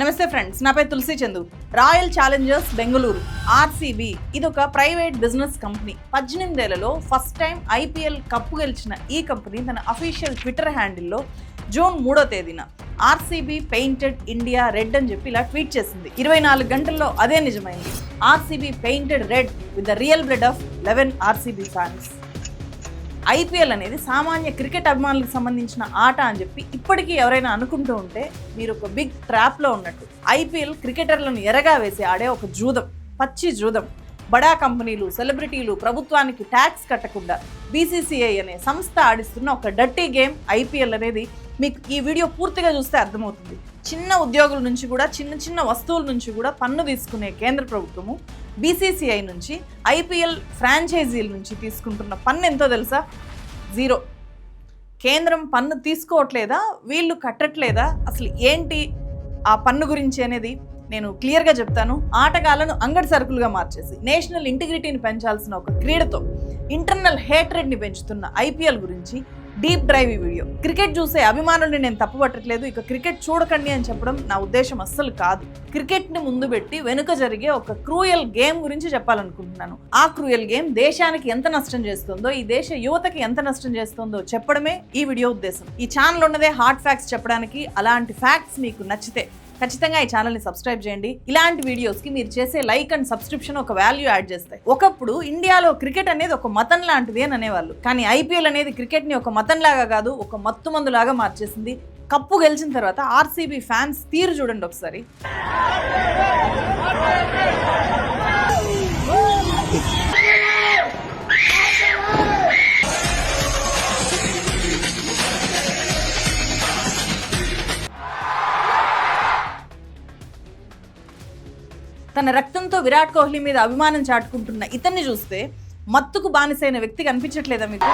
నమస్తే ఫ్రెండ్స్ నా పేరు Tulasi Chandu. Royal Challengers Bengaluru RCB. ఇది ఒక ప్రైవేట్ బిజినెస్ కంపెనీ. పద్దెనిమిదేళ్ళలో ఫస్ట్ టైం ఐపీఎల్ కప్పు గెలిచిన ఈ కంపెనీ తన అఫీషియల్ ట్విట్టర్ హ్యాండిల్లో జూన్ మూడో తేదీన ఆర్సీబీ పెయింటెడ్ ఇండియా రెడ్ అని చెప్పి ఇలా ట్వీట్ చేసింది. ఇరవై నాలుగు గంటల్లో అదే నిజమైంది. RCB painted red with the real blood of eleven RCB fans. IPL అనేది సామాన్య క్రికెట్ అభిమానులకు సంబంధించిన ఆట అని చెప్పి ఇప్పటికీ ఎవరైనా అనుకుంటూ ఉంటే మీరు ఒక బిగ్ ట్రాప్లో ఉన్నట్టు ఐపీఎల్ క్రికెటర్లను ఎరగా వేసి ఆడే ఒక జూదం పచ్చి జూదం. బడా కంపెనీలు సెలబ్రిటీలు ప్రభుత్వానికి ట్యాక్స్ కట్టకుండా బీసీసీఐ అనే సంస్థ ఆడిస్తున్న ఒక డర్టీ గేమ్ ఐపీఎల్ అనేది మీకు ఈ వీడియో పూర్తిగా చూస్తే అర్థమవుతుంది. చిన్న ఉద్యోగుల నుంచి కూడా చిన్న చిన్న వస్తువుల నుంచి కూడా పన్ను తీసుకునే కేంద్ర ప్రభుత్వము బీసీసీఐ నుంచి ఐపీఎల్ ఫ్రాంచైజీల నుంచి తీసుకుంటున్న పన్ను ఎంతో తెలుసా? జీరో. కేంద్రం పన్ను తీసుకోవట్లేదా? వీళ్ళు కట్టట్లేదా? అసలు ఏంటి ఆ పన్ను గురించి అనేది నేను క్లియర్గా చెప్తాను. ఆటగాళ్ళను అంగడి సరుకులుగా మార్చేసి నేషనల్ ఇంటిగ్రిటీని పెంచాల్సిన ఒక క్రీడతో ఇంటర్నల్ హేట్రెడ్ని పెంచుతున్న ఐపీఎల్ గురించి డీప్ డ్రైవ్ ఈ వీడియో క్రికెట్ చూసే అభిమానుల్ని నేను తప్పుపట్టట్లేదు. ఇక క్రికెట్ చూడకండి అని చెప్పడం నా ఉద్దేశం అస్సలు కాదు. క్రికెట్ని ముందు పెట్టి వెనుక జరిగే ఒక క్రూయల్ గేమ్ గురించి చెప్పాలనుకుంటున్నాను. ఆ క్రూయల్ గేమ్ దేశానికి ఎంత నష్టం చేస్తుందో ఈ దేశ యువతకి ఎంత నష్టం చేస్తుందో చెప్పడమే ఈ వీడియో ఉద్దేశం. ఈ ఛానల్ ఉన్నదే హార్డ్ ఫ్యాక్ట్స్ చెప్పడానికి. అలాంటి ఫ్యాక్ట్స్ మీకు నచ్చితే ఖచ్చితంగా ఈ ఛానల్ని సబ్స్క్రైబ్ చేయండి. ఇలాంటి వీడియోస్కి మీరు చేసే లైక్ అండ్ సబ్స్క్రిప్షన్ ఒక వాల్యూ యాడ్ చేస్తాయి. ఒకప్పుడు ఇండియాలో క్రికెట్ అనేది ఒక మతం లాంటిది అని అనేవాళ్ళు. కానీ ఐపీఎల్ అనేది క్రికెట్ని ఒక మతం లాగా కాదు ఒక మత్తు మందులాగా మార్చేసింది. కప్పు గెలిచిన తర్వాత ఆర్సీబీ ఫ్యాన్స్ తీరు చూడండి ఒకసారి. తన రక్తంతో విరాట్ కోహ్లీ మీద అభిమానం చాటుకుంటున్న ఇతన్ని చూస్తే మత్తుకు బానిసైన వ్యక్తి కనిపించట్లేదా మీకు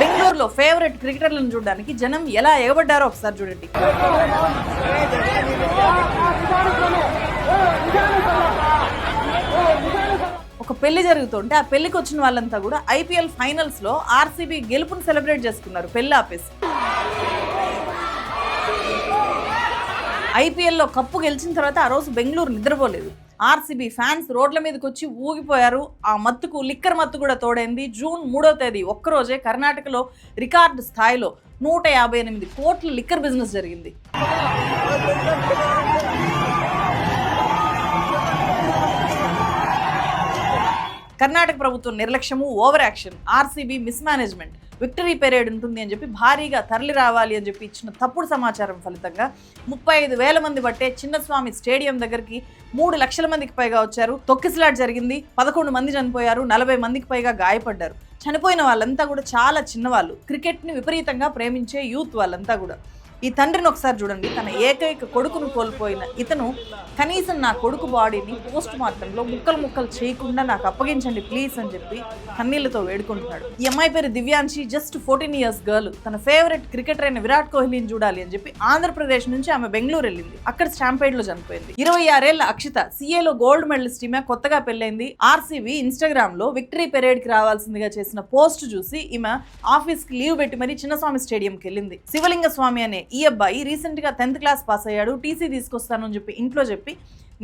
బెంగళూరులో ఫేవరెట్ క్రికెటర్లను చూడడానికి జనం ఎలా ఎగబడ్డారో ఒకసారి చూడండి ఒక పెళ్ళి జరుగుతుంటే ఆ పెళ్ళికి వచ్చిన వాళ్ళంతా కూడా ఐపీఎల్ ఫైనల్స్లో ఆర్సీబీ గెలుపుని సెలబ్రేట్ చేసుకున్నారు పెళ్ళి ఆపేసి. ఐపీఎల్లో కప్పు గెలిచిన తర్వాత ఆ రోజు బెంగళూరు నిద్రపోలేదు. ఆర్సీబీ ఫ్యాన్స్ రోడ్ల మీదకి వచ్చి ఊగిపోయారు. ఆ మత్తుకు లిక్కర్ మత్తు కూడా తోడైంది. జూన్ మూడో తేదీ ఒక్కరోజే కర్ణాటకలో రికార్డు స్థాయిలో నూట యాభై ఎనిమిది కోట్ల లిక్కర్ బిజినెస్ జరిగింది. కర్ణాటక ప్రభుత్వం నిర్లక్ష్యము over action RCB mismanagement victory parade ఉంటుంది అని చెప్పి భారీగా తరలి రావాలి అని చెప్పి ఇచ్చిన తప్పుడు సమాచారం ఫలితంగా ముప్పై ఐదు వేల మంది బట్టే చిన్నస్వామి స్టేడియం దగ్గరికి మూడు లక్షల మందికి పైగా వచ్చారు. తొక్కిసలాట్ జరిగింది. పదకొండు మంది చనిపోయారు. నలభై మందికి పైగా గాయపడ్డారు. చనిపోయిన వాళ్ళంతా కూడా చాలా చిన్నవాళ్ళు. క్రికెట్ని విపరీతంగా ప్రేమించే యూత్ వాళ్ళంతా కూడా. ఈ తండ్రిని ఒకసారి చూడండి. తన ఏకైక కొడుకును కోల్పోయిన ఇతను కనీసం నా కొడుకు బాడీని పోస్ట్ మార్టంలో ముక్కలు ముక్కలు చేయకుండా నాకు అప్పగించండి ప్లీజ్ అని చెప్పి కన్నీళ్ళతో వేడుకుంటున్నాడు. ఈ అమ్మాయి పేరు Divyanshi just fourteen years girl తన ఫేవరెట్ క్రికెటర్ అయిన విరాట్ కోహ్లీని చూడాలి అని చెప్పి ఆంధ్రప్రదేశ్ నుంచి ఆమె బెంగళూరు వెళ్ళింది. అక్కడ స్టాంపేడ్లో చనిపోయింది. ఇరవై ఆరేళ్ళ అక్షిత సీఏలో గోల్డ్ మెడలిస్ట్ ఈమె కొత్తగా పెళ్ళైంది. ఆర్సీబీ ఇన్స్టాగ్రామ్లో విక్టరీ పెరేడ్కి రావాల్సిందిగా చేసిన పోస్ట్ చూసి ఈమె ఆఫీస్కి లీవ్ పెట్టి మరీ చిన్నస్వామి స్టేడియంకి వెళ్ళింది. శివలింగ స్వామి అనే ఈ అబ్బాయి రీసెంట్గా టెన్త్ క్లాస్ పాస్ అయ్యాడు టీసీ తీసుకొస్తానని చెప్పి ఇంట్లో చెప్పి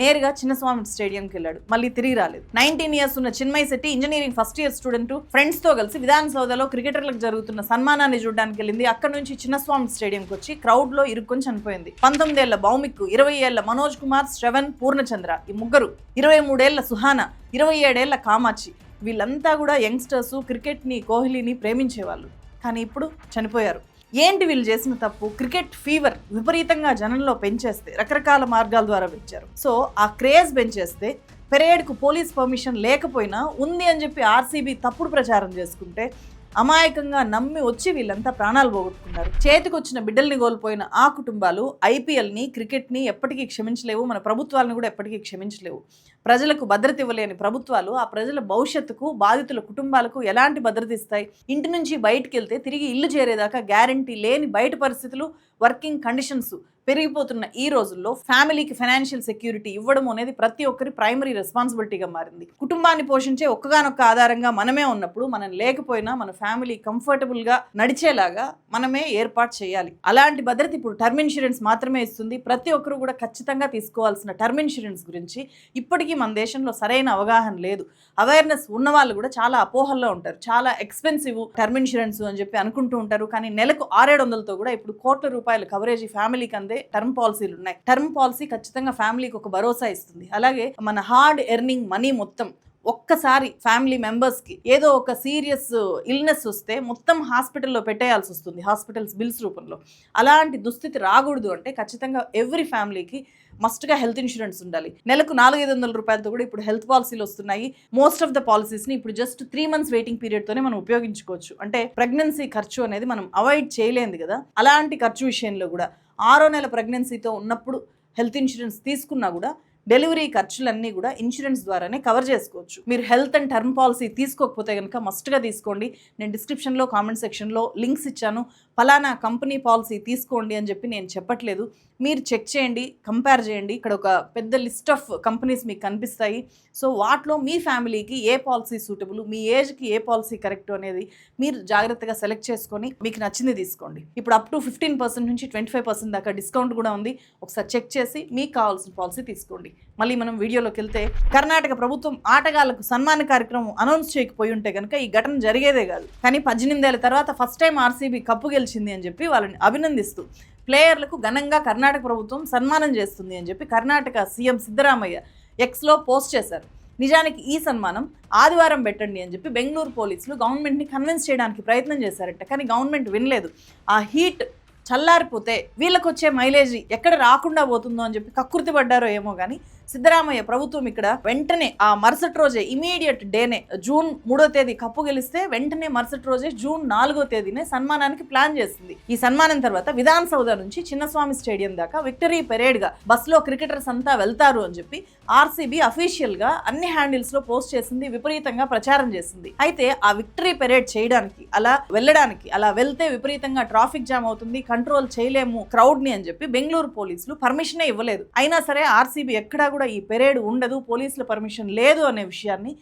నేరుగా చిన్నస్వామి స్టేడియంకి వెళ్ళాడు. మళ్ళీ తిరిగి రాలేదు. నైన్టీన్ ఇయర్స్ ఉన్న Chinmay Shetty engineering first year student ఫ్రెండ్స్తో కలిసి విధానసౌధలో క్రికెటర్లకు జరుగుతున్న సన్మానాన్ని చూడడానికి వెళ్ళింది. అక్కడ నుంచి చిన్నస్వామి స్టేడియంకి వచ్చి క్రౌడ్లో ఇరుక్కొని చనిపోయింది. పంతొమ్మిదేళ్ళ భౌమిక్ ఇరవై ఏళ్ళ మనోజ్ కుమార్ శ్రవణ్ పూర్ణచంద్ర ఈ ముగ్గురు ఇరవై మూడేళ్ళ సుహాన ఇరవై ఏడేళ్ళ కామాక్షి. వీళ్ళంతా కూడా యంగ్స్టర్స్ క్రికెట్ని కోహ్లీని ప్రేమించేవాళ్ళు. కానీ ఇప్పుడు చనిపోయారు. ఏంటి వీళ్ళు చేసిన తప్పు? క్రికెట్ ఫీవర్ విపరీతంగా జనంలో పెంచేస్తే రకరకాల మార్గాల ద్వారా పెంచారు. సో ఆ క్రేజ్ పెంచేస్తే పెరేడ్కు పోలీస్ పర్మిషన్ లేకపోయినా ఉంది అని చెప్పి ఆర్సీబీ తప్పుడు ప్రచారం చేసుకుంటే అమాయకంగా నమ్మి వచ్చి వీళ్ళంతా ప్రాణాలు పోగొట్టుకున్నారు. చేతికొచ్చిన బిడ్డల్ని కోల్పోయిన ఆ కుటుంబాలు ఐపీఎల్ని క్రికెట్ని ఎప్పటికీ క్షమించలేవు. మన ప్రభుత్వాలను కూడా ఎప్పటికీ క్షమించలేవు. ప్రజలకు భద్రత ఇవ్వలేని ప్రభుత్వాలు ఆ ప్రజల భవిష్యత్తుకు బాధితుల కుటుంబాలకు ఎలాంటి భద్రత ఇస్తాయి ఇంటి నుంచి బయటికి వెళ్తే తిరిగి ఇల్లు చేరేదాకా గ్యారంటీ లేని బయట పరిస్థితులు వర్కింగ్ కండిషన్స్ పెరిగిపోతున్న ఈ రోజుల్లో ఫ్యామిలీకి ఫైనాన్షియల్ సెక్యూరిటీ ఇవ్వడం అనేది ప్రతి ఒక్కరి ప్రైమరీ రెస్పాన్సిబిలిటీగా మారింది. కుటుంబాన్ని పోషించే ఒక్కగానొక్క ఆధారంగా మనమే ఉన్నప్పుడు మనం లేకపోయినా మన ఫ్యామిలీ కంఫర్టబుల్గా నడిచేలాగా మనమే ఏర్పాటు చేయాలి. అలాంటి భద్రత ఇప్పుడు టర్మ్ ఇన్సూరెన్స్ మాత్రమే ఇస్తుంది. ప్రతి ఒక్కరు కూడా ఖచ్చితంగా తీసుకోవాల్సిన టర్మ్ ఇన్సూరెన్స్ గురించి ఇప్పటికీ మన దేశంలో సరైన అవగాహన లేదు. అవేర్నెస్ ఉన్న వాళ్ళు కూడా చాలా అపోహల్లో ఉంటారు. చాలా ఎక్స్పెన్సివ్ టర్మ్ ఇన్సూరెన్స్ అని చెప్పి అనుకుంటూ ఉంటారు. కానీ నెలకు ఆరేడు వందలతో కూడా ఇప్పుడు కోట్ల రూపాయల కవరేజ్ ఫ్యామిలీకి అందే టర్మ్ పాలసీలు ఉన్నాయి. టర్మ్ పాలసీ ఖచ్చితంగా ఫ్యామిలీకి ఒక భరోసా ఇస్తుంది. అలాగే మన హార్డ్ ఎర్నింగ్ మనీ మొత్తం ఒక్కసారి ఫ్యామిలీ మెంబర్స్కి ఏదో ఒక సీరియస్ ఇల్నెస్ వస్తే మొత్తం హాస్పిటల్లో పెట్టేయాల్సి వస్తుంది. హాస్పిటల్స్ బిల్స్ రూపంలో. అలాంటి దుస్థితి రాకూడదు అంటే ఖచ్చితంగా ఎవ్రీ ఫ్యామిలీకి మస్ట్గా హెల్త్ ఇన్సూరెన్స్ ఉండాలి. నెలకు నాలుగైదు వందల రూపాయలతో కూడా ఇప్పుడు హెల్త్ పాలసీలు వస్తున్నాయి. మోస్ట్ ఆఫ్ ద పాలసీస్ని ఇప్పుడు జస్ట్ త్రీ మంత్స్ వెయిటింగ్ పీరియడ్తోనే మనం ఉపయోగించుకోవచ్చు. అంటే ప్రెగ్నెన్సీ ఖర్చు అనేది మనం అవాయిడ్ చేయలేదు కదా. అలాంటి ఖర్చు విషయంలో కూడా ఆరో నెల ప్రెగ్నెన్సీతో ఉన్నప్పుడు హెల్త్ ఇన్సూరెన్స్ తీసుకున్నా కూడా డెలివరీ ఖర్చులన్నీ కూడా ఇన్సూరెన్స్ ద్వారానే కవర్ చేసుకోవచ్చు. మీరు హెల్త్ అండ్ టర్మ్ పాలసీ తీసుకోకపోతే కనుక మస్ట్గా తీసుకోండి. నేను డిస్క్రిప్షన్లో కామెంట్ సెక్షన్లో లింక్స్ ఇచ్చాను. ఫలానా కంపెనీ పాలసీ తీసుకోండి అని చెప్పి నేను చెప్పట్లేదు. మీరు చెక్ చేయండి కంపేర్ చేయండి. ఇక్కడ ఒక పెద్ద లిస్ట్ ఆఫ్ కంపెనీస్ మీకు కనిపిస్తాయి. సో వాటిలో మీ ఫ్యామిలీకి ఏ పాలసీ సూటబుల్ మీ ఏజ్కి ఏ పాలసీ కరెక్ట్ అనేది మీరు జాగ్రత్తగా సెలెక్ట్ చేసుకొని మీకు నచ్చింది తీసుకోండి. ఇప్పుడు అప్ టు ఫిఫ్టీన్ పర్సెంట్ నుంచి ట్వంటీ ఫైవ్ పర్సెంట్ దాకా డిస్కౌంట్ కూడా ఉంది. ఒకసారి చెక్ చేసి మీకు కావాల్సిన పాలసీ తీసుకోండి. మళ్ళీ మనం వీడియోలోకి వెళ్తే కర్ణాటక ప్రభుత్వం ఆటగాళ్ళకు సన్మాన కార్యక్రమం అనౌన్స్ చేయకపోయి ఉంటే కనుక ఈ ఘటన జరిగేదే కాదు. కానీ పద్దెనిమిదేళ్ళ తర్వాత ఫస్ట్ టైం ఆర్సీబీ కప్పు గెలిచింది అని చెప్పి వాళ్ళని అభినందిస్తూ ప్లేయర్లకు ఘనంగా కర్ణాటక ప్రభుత్వం సన్మానం చేస్తుంది అని చెప్పి కర్ణాటక సీఎం సిద్ధరామయ్య ఎక్స్లో పోస్ట్ చేశారు. నిజానికి ఈ సన్మానం ఆదివారం పెట్టండి అని చెప్పి బెంగళూరు పోలీసులు గవర్నమెంట్ని కన్విన్స్ చేయడానికి ప్రయత్నం చేశారట. కానీ గవర్నమెంట్ వినలేదు. ఆ హీట్ చల్లారిపోతే వీళ్ళకి వచ్చే మైలేజ్ ఎక్కడ రాకుండా పోతుందో అని చెప్పి కక్కుర్తి పడ్డారో ఏమో కానీ సిద్ధరామయ్య ప్రభుత్వం ఇక్కడ వెంటనే ఆ మరుసటి రోజే ఇమీడియట్ డేనే జూన్ మూడో తేదీ కప్పు గెలిస్తే వెంటనే మరుసటి రోజే జూన్ నాలుగో తేదీనే సన్మానానికి ప్లాన్ చేసింది. ఈ సన్మానం తర్వాత విధాన్ సౌధ నుంచి చిన్నస్వామి స్టేడియం దాకా విక్టరీ పెరేడ్గా బస్సులో క్రికెటర్స్ అంతా వెళ్తారు అని చెప్పి ఆర్సీబీ అఫీషియల్గా అన్ని హ్యాండిల్స్లో పోస్ట్ చేసింది విపరీతంగా ప్రచారం చేసింది. అయితే ఆ విక్టరీ పెరేడ్ చేయడానికి అలా వెళ్ళడానికి అలా వెళ్తే విపరీతంగా ట్రాఫిక్ జామ్ అవుతుంది కంట్రోల్ చేయలేము క్రౌడ్ని అని చెప్పి బెంగళూరు పోలీసులు పర్మిషనే ఇవ్వలేదు. అయినా సరే ఆర్సీబీ ఎక్కడా కూడా ఈ పెరేడ్ ఉండదు పోలీసుల పర్మిషన్ లేదు అనే విషయాన్ని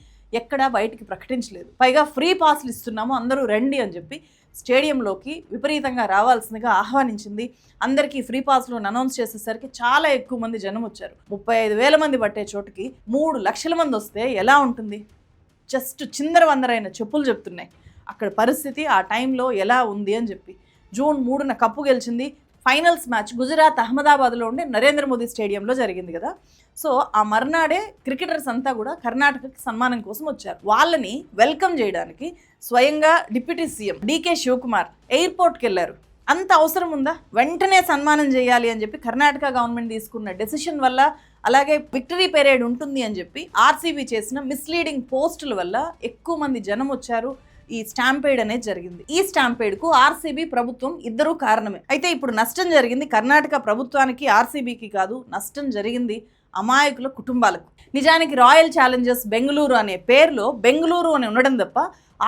ఎక్కడా బయటికి ప్రకటించలేదు. పైగా ఫ్రీ పాస్లు ఇస్తున్నాము అందరూ రండి అని చెప్పి స్టేడియంలోకి విపరీతంగా రావాల్సిందిగా ఆహ్వానించింది. అందరికీ ఫ్రీ పాస్లు అనౌన్స్ చేసేసరికి చాలా ఎక్కువ మంది జనం వచ్చారు. ముప్పై ఐదు వేల మంది పట్టే చోటుకి మూడు లక్షల మంది వస్తే ఎలా ఉంటుంది? జస్ట్ చిందర వందరైన చెప్పులు చెప్తున్నాయి. అక్కడ పరిస్థితి ఆ టైంలో ఎలా ఉంది అని చెప్పి. జూన్ మూడున కప్పు గెలిచింది. ఫైనల్స్ మ్యాచ్ గుజరాత్ అహ్మదాబాద్లో ఉండే నరేంద్ర మోదీ స్టేడియంలో జరిగింది కదా. సో ఆ మర్నాడే క్రికెటర్స్ అంతా కూడా కర్ణాటకకి సన్మానం కోసం వచ్చారు. వాళ్ళని వెల్కమ్ చేయడానికి స్వయంగా డిప్యూటీ సీఎం డీకే శివకుమార్ ఎయిర్పోర్ట్కి వెళ్ళారు. అంత అవసరం ఉందా? వెంటనే సన్మానం చేయాలి అని చెప్పి కర్ణాటక గవర్నమెంట్ తీసుకున్న డెసిషన్ వల్ల అలాగే విక్టరీ పెరేడ్ ఉంటుంది అని చెప్పి ఆర్సీబీ చేసిన మిస్లీడింగ్ పోస్టుల వల్ల ఎక్కువ మంది జనం వచ్చారు. ఈ స్టాంపేడ్ అనేది జరిగింది. ఈ స్టాంపేడ్కు ఆర్సీబీ ప్రభుత్వం ఇద్దరూ కారణమే. అయితే ఇప్పుడు నష్టం జరిగింది కర్ణాటక ప్రభుత్వానికి ఆర్సీబీకి కాదు నష్టం జరిగింది అమాయకుల కుటుంబాలకు. నిజానికి రాయల్ ఛాలెంజర్స్ బెంగళూరు అనే పేరులో బెంగళూరు అని ఉండడం తప్ప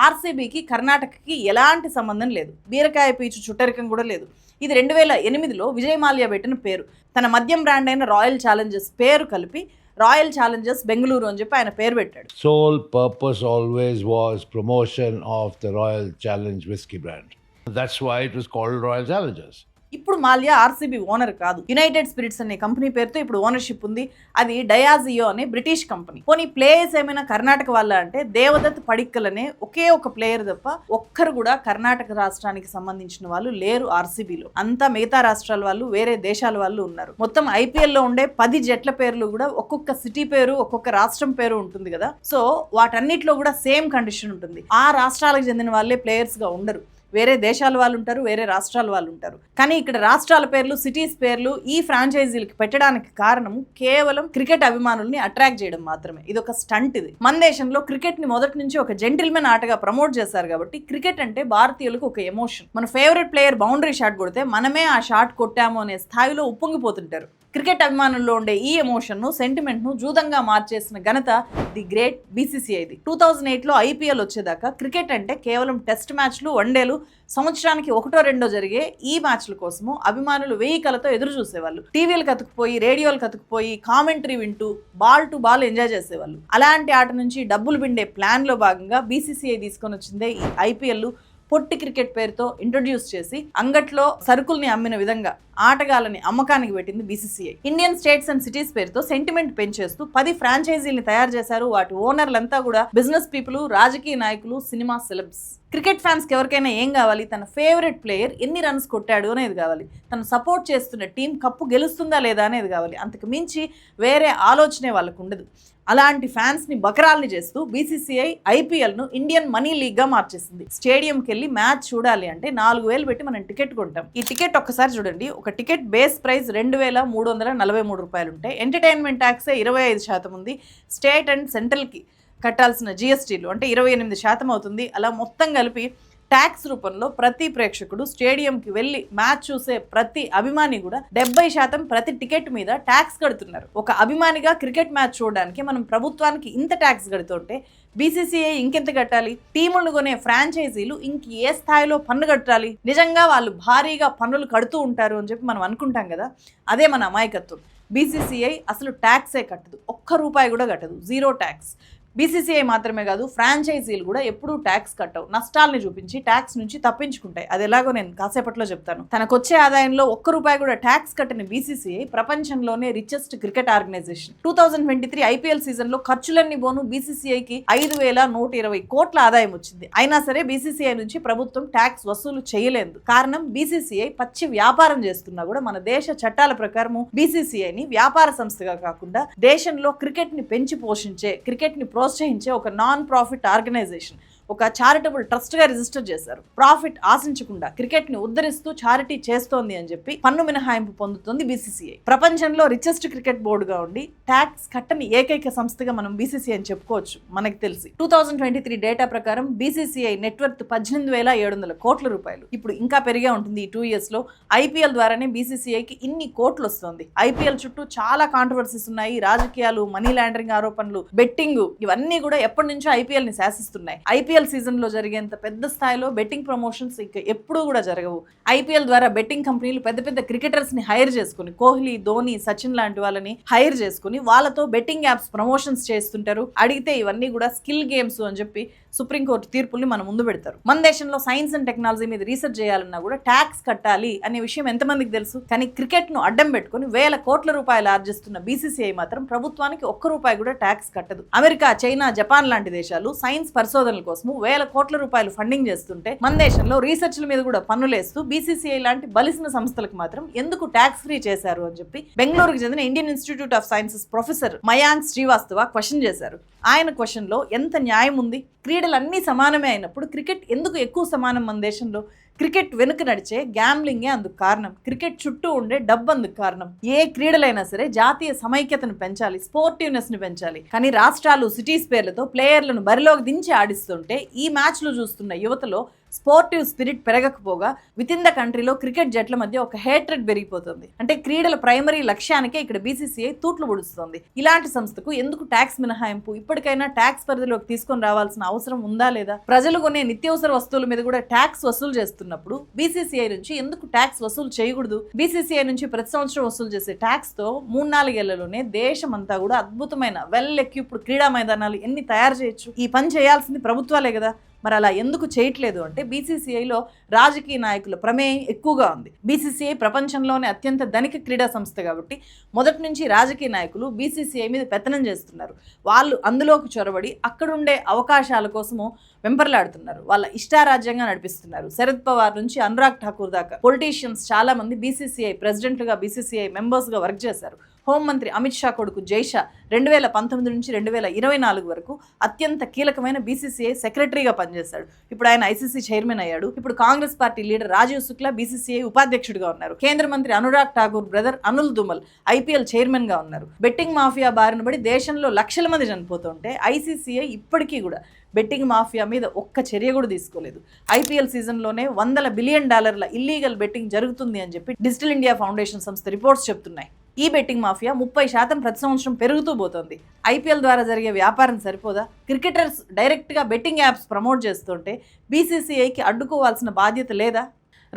ఆర్సీబీకి కర్ణాటకకి ఎలాంటి సంబంధం లేదు. బీరకాయ పీచు చుట్టరికం కూడా లేదు. ఇది రెండు వేల ఎనిమిదిలో విజయ్ మాల్యా పెట్టిన పేరు. తన మద్యం బ్రాండ్ అయిన రాయల్ ఛాలెంజర్స్ పేరు కలిపి రాయల్ ఛాలెంజర్స్ బెంగళూరు అని చెప్పి ఆయన పేరు పెట్టాడు sole purpose always was promotion of the Royal Challenge whiskey brand. That's why it was called Royal Challengers. ఇప్పుడు మాల్యా ఆర్సీబీ ఓనర్ కాదు. యునైటెడ్ స్పిరిట్స్ అనే కంపెనీ పేరుతో ఇప్పుడు ఓనర్షిప్ ఉంది. అది డయాజియో అనే బ్రిటిష్ కంపెనీ పోనీ ప్లేయర్స్ ఏమైనా కర్ణాటక వాళ్ళ అంటే దేవదత్ పడిక్కల్ అనే ఒకే ఒక ప్లేయర్ తప్ప ఒక్కరు కూడా కర్ణాటక రాష్ట్రానికి సంబంధించిన వాళ్ళు లేరు ఆర్సీబీలో. అంతా మిగతా రాష్ట్రాల వాళ్ళు వేరే దేశాల వాళ్ళు ఉన్నారు. మొత్తం ఐపీఎల్లో ఉండే పది జట్ల పేర్లు కూడా ఒక్కొక్క సిటీ పేరు ఒక్కొక్క రాష్ట్రం పేరు ఉంటుంది కదా. సో వాటన్నిటిలో కూడా సేమ్ కండిషన్ ఉంటుంది. ఆ రాష్ట్రాలకు చెందిన వాళ్ళే ప్లేయర్స్గా ఉండరు. వేరే దేశాల వాళ్ళు ఉంటారు వేరే రాష్ట్రాల వాళ్ళు ఉంటారు కానీ ఇక్కడ రాష్ట్రాల పేర్లు సిటీస్ పేర్లు ఈ ఫ్రాంచైజీలకి పెట్టడానికి కారణం కేవలం క్రికెట్ అభిమానుల్ని అట్రాక్ట్ చేయడం మాత్రమే. ఇది ఒక స్టంట్ ఇది. మన దేశంలో క్రికెట్ని మొదటి నుంచి ఒక జెంటిల్మెన్ ఆటగా ప్రమోట్ చేశారు కాబట్టి క్రికెట్ అంటే భారతీయులకు ఒక ఎమోషన్. మన ఫేవరెట్ ప్లేయర్ బౌండరీ షాట్ కొడితే మనమే ఆ షాట్ కొట్టాము అనే స్థాయిలో ఉప్పొంగిపోతుంటారు. క్రికెట్ అభిమానుల్లో ఉండే ఈ ఎమోషన్ను సెంటిమెంట్ను జూదంగా మార్చేసిన ఘనత ది గ్రేట్ బీసీసీఐది టూ థౌజండ్ ఎయిట్లో ఐపీఎల్ వచ్చేదాకా క్రికెట్ అంటే కేవలం టెస్ట్ మ్యాచ్లు వన్డేలు సంవత్సరానికి ఒకటో రెండో జరిగే ఈ మ్యాచ్ల కోసము అభిమానులు వెయ్యి కలతో ఎదురు చూసేవాళ్ళు టీవీలు కతుకుపోయి రేడియోలు కతుకుపోయి కామెంటరీ వింటూ బాల్ టు బాల్ ఎంజాయ్ చేసేవాళ్ళు. అలాంటి ఆట నుంచి డబ్బులు పిండే ప్లాన్లో భాగంగా బీసీసీఐ తీసుకొని వచ్చిందే ఈ ఐపీఎల్ పొట్టి క్రికెట్ పేరుతో ఇంట్రొడ్యూస్ చేసి అంగట్లో సరుకుల్ని అమ్మిన విధంగా ఆటగాళ్ళని అమ్మకానికి పెట్టింది BCCI Indian states and cities పేరుతో సెంటిమెంట్ పెంచేస్తూ పది ఫ్రాంచైజీల్ని తయారు చేశారు. వాటి ఓనర్లంతా కూడా బిజినెస్ పీపుల్ రాజకీయ నాయకులు సినిమా సెలబ్స్ క్రికెట్ ఫ్యాన్స్కి ఎవరికైనా ఏం కావాలి? తన ఫేవరెట్ ప్లేయర్ ఎన్ని రన్స్ కొట్టాడు అనేది కావాలి. తను సపోర్ట్ చేస్తున్న టీం కప్పు గెలుస్తుందా లేదా అనేది కావాలి. అంతకు మించి వేరే ఆలోచనే వాళ్ళకు ఉండదు. అలాంటి ఫ్యాన్స్ని బకరాల్ని చేస్తూ బీసీసీఐ ఐపీఎల్ను ఇండియన్ మనీ లీగ్గా మార్చేసింది. స్టేడియంకి వెళ్ళి మ్యాచ్ చూడాలి అంటే నాలుగు వేలు పెట్టి మనం టికెట్ కొంటాం. ఈ టికెట్ ఒక్కసారి చూడండి. ఒక టికెట్ బేస్ ప్రైస్ రెండు వేల మూడు వందల నలభై మూడు రూపాయలు ఉంటాయి ఎంటర్టైన్మెంట్ ట్యాక్సే ఇరవై ఐదు శాతం ఉంది. స్టేట్ అండ్ సెంట్రల్కి కట్టాల్సిన జిఎస్టీలు అంటే ఇరవై ఎనిమిది శాతం అవుతుంది. అలా మొత్తం కలిపి ట్యాక్స్ రూపంలో ప్రతి ప్రేక్షకుడు స్టేడియంకి వెళ్ళి మ్యాచ్ చూసే ప్రతి అభిమాని కూడా డెబ్బై శాతం ప్రతి టికెట్ మీద ట్యాక్స్ కడుతున్నారు. ఒక అభిమానిగా క్రికెట్ మ్యాచ్ చూడడానికి మనం ప్రభుత్వానికి ఇంత ట్యాక్స్ కడుతుంటే బీసీసీఐ ఇంకెంత కట్టాలి? టీములను కొనే ఫ్రాంచైజీలు ఇంక ఏ స్థాయిలో పన్ను కట్టాలి? నిజంగా వాళ్ళు భారీగా పన్నులు కడుతూ ఉంటారు అని చెప్పి మనం అనుకుంటాం కదా? అదే మన అమాయకత్వం. బీసీసీఐ అసలు ట్యాక్సే కట్టదు. ఒక్క రూపాయి కూడా కట్టదు. Zero tax. బీసీసీఐ మాత్రమే కాదు ఫ్రాంచైజీలు కూడా ఎప్పుడూ ట్యాక్స్ కట్టవు. నష్టాలని చూపించి ట్యాక్స్ నుంచి తప్పించుకుంటాయి. అది ఎలాగో నేను కాసేపట్లో చెప్తాను. తనకు వచ్చే ఆదాయంలో ఒక్క రూపాయి కూడా ట్యాక్స్ కట్టని బీసీసీఐ ప్రపంచంలోనే richest cricket organisation two thousand twenty three IPL సీజన్లో ఖర్చులన్నీ పోను బీసీసీఐకి ఐదు వేల నూట ఇరవై కోట్ల ఆదాయం వచ్చింది. అయినా సరే బీసీసీఐ నుంచి ప్రభుత్వం ట్యాక్స్ వసూలు చేయలేదు. కారణం బీసీసీఐ పచ్చి వ్యాపారం చేస్తున్నా కూడా మన దేశ చట్టాల ప్రకారము బీసీసీఐని వ్యాపార సంస్థగా కాకుండా దేశంలో క్రికెట్ని పెంచి పోషించే క్రికెట్ని ప్రోత్సహించే ఒక నాన్ ప్రాఫిట్ ఆర్గనైజేషన్ ఒక చారిటబుల్ ట్రస్ట్గా రిజిస్టర్ చేశారు. ప్రాఫిట్ ఆశించకుండా క్రికెట్ని ఉద్ధరిస్తూ చారిటీ చేస్తోంది అని చెప్పి పన్ను మినహాయింపు పొందుతుంది బీసీసీఐ ప్రపంచంలో రిచెస్ట్ క్రికెట్ బోర్డుగా ఉండి ట్యాక్స్ కట్టని ఏకైక సంస్థగా మనం బీసీసీఐ అని చెప్పుకోవచ్చు. మనకి తెలిసి two thousand twenty three data ప్రకారం బీసీసీఐ నెట్వర్క్ పద్దెనిమిది వేల ఏడు వందల కోట్ల రూపాయలు. ఇప్పుడు ఇంకా పెరిగే ఉంటుంది ఈ టూ ఇయర్స్లో ఐపీఎల్ ద్వారానే బీసీసీఐకి ఇన్ని కోట్లు వస్తుంది. ఐపీఎల్ చుట్టూ చాలా కాంట్రవర్సీస్ ఉన్నాయి. రాజకీయాలు మనీ లాండరింగ్ ఆరోపణలు బెట్టింగ్ ఇవన్నీ కూడా ఎప్పటి నుంచో ఐపీఎల్ని శాసిస్తున్నాయి. ఐపీఎల్ సీజన్లో జరిగేంత పెద్ద స్థాయిలో బెట్టింగ్ ప్రమోషన్స్ ఇంకా ఎప్పుడూ కూడా జరగవు. ఐపీఎల్ ద్వారా బెట్టింగ్ కంపెనీలు పెద్ద పెద్ద క్రికెటర్స్ని హైర్ చేసుకుని కోహ్లీ ధోని సచిన్ లాంటి వాళ్ళని హైర్ చేసుకుని వాళ్ళతో బెట్టింగ్ యాప్స్ ప్రమోషన్స్ చేస్తుంటారు. అడిగితే ఇవన్నీ కూడా స్కిల్ గేమ్స్ అని చెప్పి సుప్రీంకోర్టు తీర్పుల్ని మన ముందు పెడతారు. మన దేశంలో సైన్స్ అండ్ టెక్నాలజీ మీద రీసెర్చ్ చేయాలన్నా కూడా ట్యాక్స్ కట్టాలి అనే విషయం ఎంతమందికి తెలుసు? కానీ క్రికెట్ను అడ్డం పెట్టుకుని వేల కోట్ల రూపాయలు ఆర్జిస్తున్న బీసీసీఐ మాత్రం ప్రభుత్వానికి ఒక్క రూపాయి కూడా ట్యాక్స్ కట్టదు. అమెరికా చైనా జపాన్ లాంటి దేశాలు సైన్స్ పరిశోధనల కోసం కోసము వేల కోట్ల రూపాయలు ఫండింగ్ చేస్తుంటే మన దేశంలో రీసెర్చ్ల మీద కూడా పన్నులేస్తూ బీసీసీఐ లాంటి బలిసిన సంస్థలకు మాత్రం ఎందుకు ట్యాక్స్ ఫ్రీ చేశారు అని చెప్పి బెంగళూరుకు చెందిన Indian Institute of Sciences professor Mayank Srivastava question చేశారు. ఆయన క్వశ్చన్లో ఎంత న్యాయం ఉంది? క్రీడలు అన్నీ సమానమే అయినప్పుడు క్రికెట్ ఎందుకు ఎక్కువ సమానం మన దేశంలో? క్రికెట్ వెనుక నడిచే గ్యాంబ్లింగే అందుకు కారణం? క్రికెట్ చుట్టూ ఉండే డబ్బు అందుకు కారణం? ఏ క్రీడలైనా సరే జాతీయ సమైక్యతను పెంచాలి స్పోర్టివ్నెస్ని పెంచాలి. కానీ రాష్ట్రాలు సిటీస్ పేర్లతో ప్లేయర్లను బరిలోకి దించి ఆడిస్తుంటే ఈ మ్యాచ్లు చూస్తున్న యువతలో స్పోర్టివ్ స్పిరిట్ పెరగకపోగా విత్ ఇన్ ద కంట్రీలో క్రికెట్ జట్ల మధ్య ఒక హేట్రెడ్ పెరిగిపోతుంది. అంటే క్రీడల ప్రైమరీ లక్ష్యానికే ఇక్కడ బీసీసీఐ తూట్లు పొడుస్తుంది. ఇలాంటి సంస్థకు ఎందుకు ట్యాక్స్ మినహాయింపు? ఇప్పటికైనా ట్యాక్స్ పరిధిలోకి తీసుకొని రావాల్సిన అవసరం ఉందా లేదా? ప్రజలు కొనే నిత్యావసర వస్తువుల మీద కూడా ట్యాక్స్ వసూలు చేస్తున్నప్పుడు బీసీసీఐ నుంచి ఎందుకు ట్యాక్స్ వసూలు చేయకూడదు? బీసీసీఐ నుంచి ప్రతి సంవత్సరం వసూలు చేసే ట్యాక్స్తో మూడు నాలుగేళ్ళలోనే దేశమంతా కూడా అద్భుతమైన వెల్ ఎక్విప్డ్ క్రీడా మైదానాలు ఎన్ని తయారు చేయొచ్చు? ఈ పని చేయాల్సింది ప్రభుత్వాలే కదా. మరి అలా ఎందుకు చేయట్లేదు అంటే బీసీసీఐలో రాజకీయ నాయకుల ప్రమేయం ఎక్కువగా ఉంది. బీసీసీఐ ప్రపంచంలోనే అత్యంత ధనిక క్రీడా సంస్థ కాబట్టి మొదటి నుంచి రాజకీయ నాయకులు బీసీసీఐ మీద పెత్తనం చేస్తున్నారు. వాళ్ళు అందులోకి చొరబడి అక్కడుండే అవకాశాల కోసము వెంపర్లాడుతున్నారు. వాళ్ళ ఇష్టారాజ్యంగా నడిపిస్తున్నారు. శరద్ పవార్ నుంచి అనురాగ్ ఠాకూర్ దాకా పొలిటీషియన్స్ చాలా మంది బీసీసీఐ ప్రెసిడెంట్లుగా బీసీసీఐ మెంబర్స్గా వర్క్ చేశారు. హోంమంత్రి అమిత్ షా కొడుకు జైషా రెండు వేల పంతొమ్మిది నుంచి రెండు వేల ఇరవై నాలుగు వరకు అత్యంత కీలకమైన బీసీసీఐ సెక్రటరీగా పనిచేశాడు. ఇప్పుడు ఆయన ఐసీసీ చైర్మన్ అయ్యాడు. ఇప్పుడు Congress party leader Rajiv Shukla BCCI ఉపాధ్యక్షుడిగా ఉన్నారు. కేంద్ర మంత్రి అనురాగ్ ఠాకూర్ బ్రదర్ అనుల్ దుమల్ ఐపీఎల్ చైర్మన్గా ఉన్నారు. బెట్టింగ్ మాఫియా బారిన పడి దేశంలో లక్షల మంది చనిపోతుంటే ఐసీసీఐ ఇప్పటికీ కూడా బెట్టింగ్ మాఫియా మీద ఒక్క చర్య కూడా తీసుకోలేదు. ఐపీఎల్ సీజన్లోనే వందల బిలియన్ డాలర్ల ఇల్లీగల్ బెట్టింగ్ జరుగుతుంది అని చెప్పి డిజిటల్ ఇండియా ఫౌండేషన్ సంస్థ రిపోర్ట్స్ చెప్తున్నాయి. ఈ బెట్టింగ్ మాఫియా ముప్పై శాతం ప్రతి సంవత్సరం పెరుగుతూ పోతుంది. ఐపీఎల్ ద్వారా జరిగే వ్యాపారం సరిపోదా? క్రికెటర్స్ డైరెక్ట్గా బెట్టింగ్ యాప్స్ ప్రమోట్ చేస్తుంటే బీసీసీఐకి అడ్డుకోవాల్సిన బాధ్యత లేదా?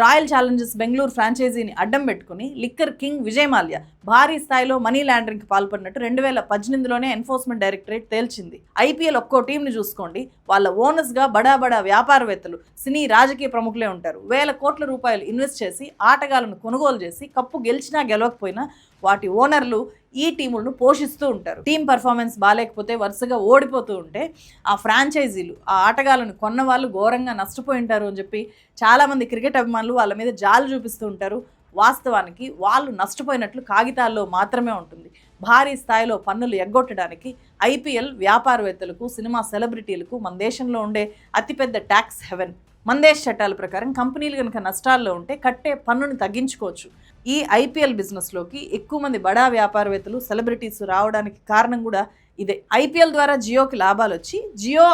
రాయల్ ఛాలెంజర్స్ బెంగళూరు ఫ్రాంచైజీని అడ్డం పెట్టుకుని లిక్కర్ కింగ్ విజయ్ మాల్యా భారీ స్థాయిలో మనీ లాండరింగ్కి పాల్పడినట్టు రెండు వేల పద్దెనిమిదిలోనే ఎన్ఫోర్స్మెంట్ డైరెక్టరేట్ తేల్చింది. ఐపీఎల్ ఒక్కో టీంని చూసుకోండి. వాళ్ళ ఓనర్స్గా బడా బడా వ్యాపారవేత్తలు సినీ రాజకీయ ప్రముఖులే ఉంటారు. వేల కోట్ల రూపాయలు ఇన్వెస్ట్ చేసి ఆటగాళ్ళను కొనుగోలు చేసి కప్పు గెలిచినా గెలవకపోయినా వాటి ఓనర్లు ఈ టీములను పోషిస్తూ ఉంటారు. టీం పర్ఫార్మెన్స్ బాగాలేకపోతే వరుసగా ఓడిపోతూ ఉంటే ఆ ఫ్రాంచైజీలు ఆ ఆటగాళ్ళను కొన్న వాళ్ళు ఘోరంగా నష్టపోయి ఉంటారు అని చెప్పి చాలామంది క్రికెట్ అభిమానులు వాళ్ళ మీద జాలు చూపిస్తూ ఉంటారు. వాస్తవానికి వాళ్ళు నష్టపోయినట్లు కాగితాల్లో మాత్రమే ఉంటుంది. భారీ స్థాయిలో పన్నులు ఎగ్గొట్టడానికి ఐపీఎల్ వ్యాపారవేత్తలకు సినిమా సెలబ్రిటీలకు మన దేశంలో ఉండే అతిపెద్ద ట్యాక్స్ హెవెన్. మందేశ్ చట్టాల ప్రకారం కంపెనీలు కనుక నష్టాల్లో ఉంటే కట్టే పన్నును తగ్గించుకోవచ్చు. ఈ ఐపీఎల్ బిజినెస్లోకి ఎక్కువ మంది బడా వ్యాపారవేత్తలు సెలబ్రిటీస్ రావడానికి కారణం కూడా ఇదే. ఐపీఎల్ ద్వారా జియోకి లాభాలు వచ్చి జియో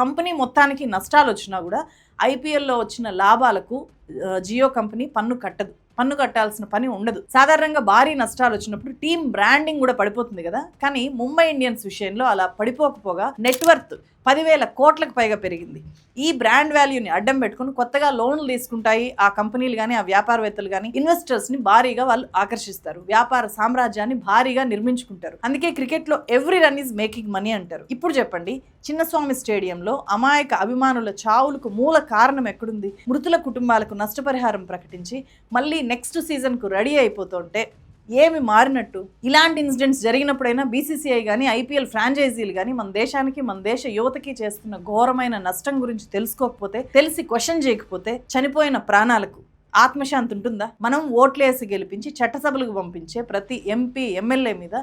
కంపెనీ మొత్తానికి నష్టాలు వచ్చినా కూడా ఐపీఎల్లో వచ్చిన లాభాలకు జియో కంపెనీ పన్ను కట్టదు. పన్ను కట్టాల్సిన పని ఉండదు. సాధారణంగా భారీ నష్టాలు వచ్చినప్పుడు టీం బ్రాండింగ్ కూడా పడిపోతుంది కదా. కానీ ముంబై ఇండియన్స్ విషయంలో అలా పడిపోకపోగా నెట్వర్త్ పదివేల కోట్లకు పైగా పెరిగింది. ఈ బ్రాండ్ వాల్యూని అడ్డం పెట్టుకుని కొత్తగా లోన్లు తీసుకుంటాయి ఆ కంపెనీలు కానీ ఆ వ్యాపారవేత్తలు కానీ ఇన్వెస్టర్స్ని భారీగా వాళ్ళు ఆకర్షిస్తారు. వ్యాపార సామ్రాజ్యాన్ని భారీగా నిర్మించుకుంటారు. అందుకే క్రికెట్లో every run is making money అంటారు. ఇప్పుడు చెప్పండి చిన్నస్వామి స్టేడియంలో అమాయక అభిమానుల చావులకు మూల కారణం ఎక్కడుంది? మృతుల కుటుంబాలకు నష్టపరిహారం ప్రకటించి మళ్ళీ నెక్స్ట్ సీజన్కు రెడీ అయిపోతుంటే ఏమి మారినట్టు? ఇలాంటి ఇన్సిడెంట్స్ జరిగినప్పుడైనా బీసీసీఐ కానీ ఐపీఎల్ ఫ్రాంచైజీలు కానీ మన దేశానికి మన దేశ యువతకి చేస్తున్న ఘోరమైన నష్టం గురించి తెలుసుకోకపోతే తెలిసి క్వశ్చన్ చేయకపోతే చనిపోయిన ప్రాణాలకు ఆత్మశాంతి ఉంటుందా? మనం ఓట్లేసి గెలిపించి చట్టసభలకు పంపించే ప్రతి ఎంపీ ఎమ్మెల్యే మీద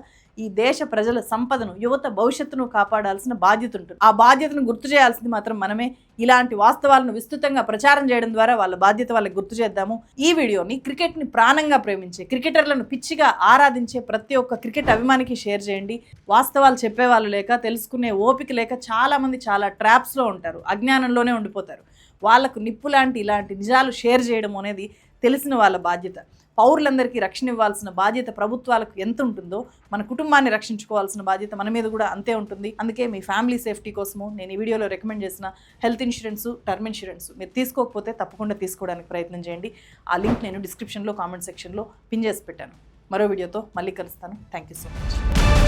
ఈ దేశ ప్రజల సంపదను యువత భవిష్యత్తును కాపాడాల్సిన బాధ్యత ఉంటుంది. ఆ బాధ్యతను గుర్తు చేయాల్సింది మాత్రం మనమే. ఇలాంటి వాస్తవాలను విస్తృతంగా ప్రచారం చేయడం ద్వారా వాళ్ళ బాధ్యత వాళ్ళకి గుర్తు చేద్దాము. ఈ వీడియోని క్రికెట్ని ప్రాణంగా ప్రేమించే క్రికెటర్లను పిచ్చిగా ఆరాధించే ప్రతి ఒక్క క్రికెట్ అభిమానికి షేర్ చేయండి. వాస్తవాలు చెప్పేవాళ్ళు లేక తెలుసుకునే ఓపిక లేక చాలామంది చాలా ట్రాప్స్లో ఉంటారు. అజ్ఞానంలోనే ఉండిపోతారు. వాళ్ళకు నిప్పు లాంటి ఇలాంటి నిజాలు షేర్ చేయడం అనేది తెలిసిన వాళ్ళ బాధ్యత. పౌరులందరికీ రక్షణ ఇవ్వాల్సిన బాధ్యత ప్రభుత్వాలకు ఎంత ఉంటుందో మన కుటుంబాన్ని రక్షించుకోవాల్సిన బాధ్యత మన మీద కూడా అంతే ఉంటుంది. అందుకే మీ ఫ్యామిలీ సేఫ్టీ కోసము నేను ఈ వీడియోలో రికమెండ్ చేసిన హెల్త్ ఇన్సూరెన్స్ టర్మ్ ఇన్సూరెన్స్ మీరు తీసుకోకపోతే తప్పకుండా తీసుకోవడానికి ప్రయత్నం చేయండి. ఆ లింక్ నేను డిస్క్రిప్షన్లో కామెంట్ సెక్షన్లో పిన్ చేసి పెట్టాను. మరో వీడియోతో మళ్ళీ కలుస్తాను. Thank you so much.